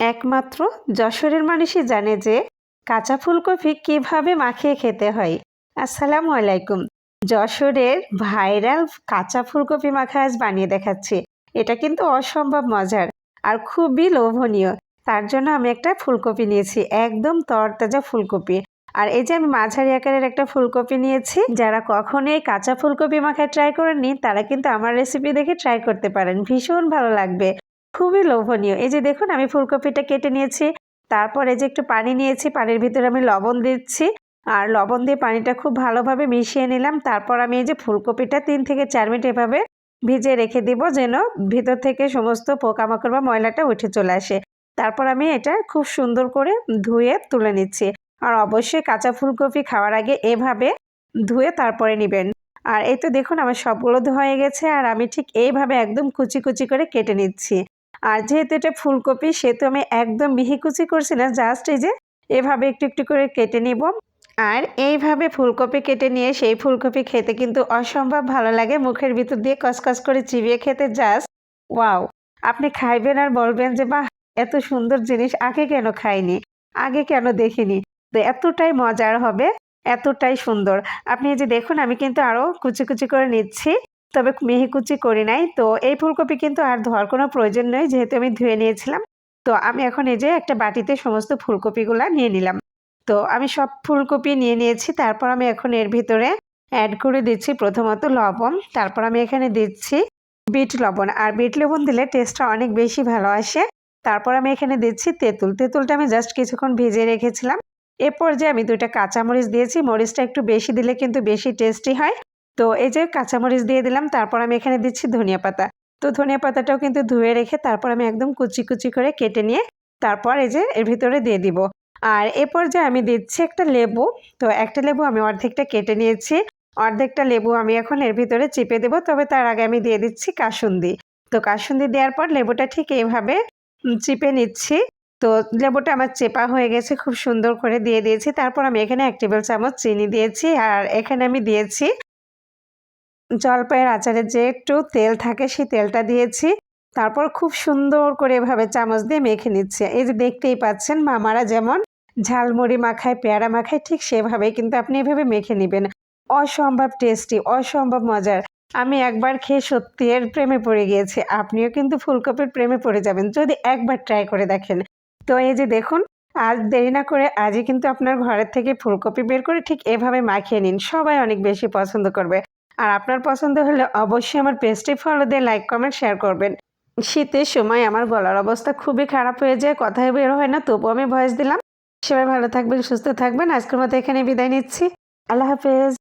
একমাত্র যশোরের মানুষই জানে যে কাঁচা ফুলকপি কীভাবে মাখিয়ে খেতে হয়। আসসালামু আলাইকুম। যশোরের ভাইরাল কাঁচা ফুলকপি মাখা আজ বানিয়ে দেখাচ্ছি। এটা কিন্তু অসম্ভব মজার আর খুবই লোভনীয়। তার জন্য আমি একটা ফুলকপি নিয়েছি, একদম তরতাজা ফুলকপি। আর এই যে আমি মাঝারি আকারের একটা ফুলকপি নিয়েছি, যারা কখনোই কাঁচা ফুলকপি মাখায় ট্রাই করেননি, তারা কিন্তু আমার রেসিপি দেখে ট্রাই করতে পারেন। ভীষণ ভালো লাগবে। খুবই লোভনীয়। এই যে দেখুন, আমি ফুলকপিটা কেটে নিয়েছি, তারপর যে একটু পানি নিয়েছি, পানির ভিতরে আমি লবণ দিচ্ছি, আর লবণ দিয়ে পানিটা খুব ভালোভাবে মিশিয়ে নিলাম। তারপর আমি এই যে ফুলকপিটা তিন থেকে চার মিনিট এভাবে ভিজে রেখে দিব, যেন ভিতর থেকে সমস্ত পোকামাকড় বা ময়লাটা উঠে চলে আসে। তারপর আমি এটা খুব সুন্দর করে ধুয়ে তুলে নিচ্ছি। আর অবশ্যই কাঁচা ফুলকপি খাওয়ার আগে এভাবে ধুয়ে তারপরে নেবেন। আর এই তো দেখুন, আমার সবগুলো ধোয়া হয়ে গেছে, আর আমি ঠিক এইভাবে একদম কুচি কুচি করে কেটে নিচ্ছি। আর যেহেতু এটা ফুলকপি, সেহেতু আমি একদম মিহি কুচি করছি না জাস্ট এই যে এভাবে একটু একটু করে কেটে নিব। আর এইভাবে ফুলকপি কেটে নিয়ে সেই ফুলকপি খেতে কিন্তু অসম্ভব ভালো লাগে। মুখের ভিতর দিয়ে কসকস করে চিবিয়ে খেতে জাস্ট ওয়াও আপনি খাইবেন আর বলবেন যে, বাহ! এত সুন্দর জিনিস, আগে কেন খাইনি? আগে কেন দেখিনি? তো এতটাই মজার হবে, এতটাই সুন্দর। আপনি যে দেখুন, আমি কিন্তু আরও কুচি কুচি করে নিচ্ছি। তবে মিহি কুচি করি নাই। তো এই ফুলকপি কিন্তু আর ধোয়ার কোনো প্রয়োজন নেই, যেহেতু আমি ধুয়ে নিয়েছিলাম। তো আমি এখন এই যে একটা বাটিতে সমস্ত ফুলকপিগুলা নিয়ে নিলাম। তো আমি সব ফুলকপি নিয়ে নিয়েছি, তারপর আমি এখন এর ভিতরে অ্যাড করে দিচ্ছি প্রথমত লবণ, তারপর আমি এখানে দিচ্ছি বিট লবণ। আর বিট লবণ দিলে টেস্টটা অনেক বেশি ভালো আসে। তারপর আমি এখানে দিচ্ছি তেঁতুল। তেঁতুলটা আমি জাস্ট কিছুক্ষণ ভেজে রেখেছিলাম। এরপর যে আমি দুইটা কাঁচামরিচ দিয়েছি, মরিচটা একটু বেশি দিলে কিন্তু বেশি টেস্টি হয়। তো এই যে কাঁচামরিচ দিয়ে দিলাম, তারপর আমি এখানে দিচ্ছি ধনিয়া পাতা। তো ধনিয়া পাতাটাও কিন্তু ধুয়ে রেখে তারপর আমি একদম কুচি কুচি করে কেটে নিয়ে তারপর এই যে এর ভিতরে দিয়ে দিব। আর এরপর যে আমি দিচ্ছি একটা লেবু। তো একটা লেবু আমি অর্ধেকটা কেটে নিয়েছি। অর্ধেকটা লেবু আমি এখন এর ভিতরে চিপে দেবো। তবে তার আগে আমি দিয়ে দিচ্ছি কাসুন্দি। তো কাসুন্দি দেওয়ার পর লেবুটা ঠিক এইভাবে চিপে নিচ্ছি। তো লেবুটা আমার চেপা হয়ে গেছে, খুব সুন্দর করে দিয়ে দিয়েছি। তারপর আমি এখানে এক টেবিল চামচ চিনি দিয়েছি। আর এখানে আমি দিয়েছি জলপাইয়ের আচারে যে একটু তেল থাকে সেই তেলটা দিয়েছি। তারপর খুব সুন্দর করে এভাবে চামচ দিয়ে মেখে নিচ্ছে। এই যে দেখতেই পাচ্ছেন, মামারা যেমন ঝালমুড়ি মাখায়, পেয়ারা মাখায়, ঠিক সেভাবেই কিন্তু আপনি এভাবে মেখে নেবেন। অসম্ভব টেস্টি, অসম্ভব মজার। আমি একবার খেয়ে সত্যি এর প্রেমে পড়ে গিয়েছি। আপনিও কিন্তু ফুলকপির প্রেমে পড়ে যাবেন, যদি একবার ট্রাই করে দেখেন। তো এই যে দেখুন, আজ দেরি না করে আজই কিন্তু আপনার ঘরের থেকে ফুলকপি বের করে ঠিক এভাবে মাখিয়ে নিন। সবাই অনেক বেশি পছন্দ করবে। আর আপনার পছন্দ হলে অবশ্যই আমার পেজটি ফলো দিয়ে লাইক কমেন্ট শেয়ার করবেন। শীতের সময় আমার গলার অবস্থা খুবই খারাপ হয়ে যায় কথাই বের হয় না, তবুও আমি ভয়েস দিলাম। সবাই ভালো থাকবেন, সুস্থ থাকবেন। আজকের মতো এখানে বিদায় নিচ্ছি। আল্লাহ হাফেজ।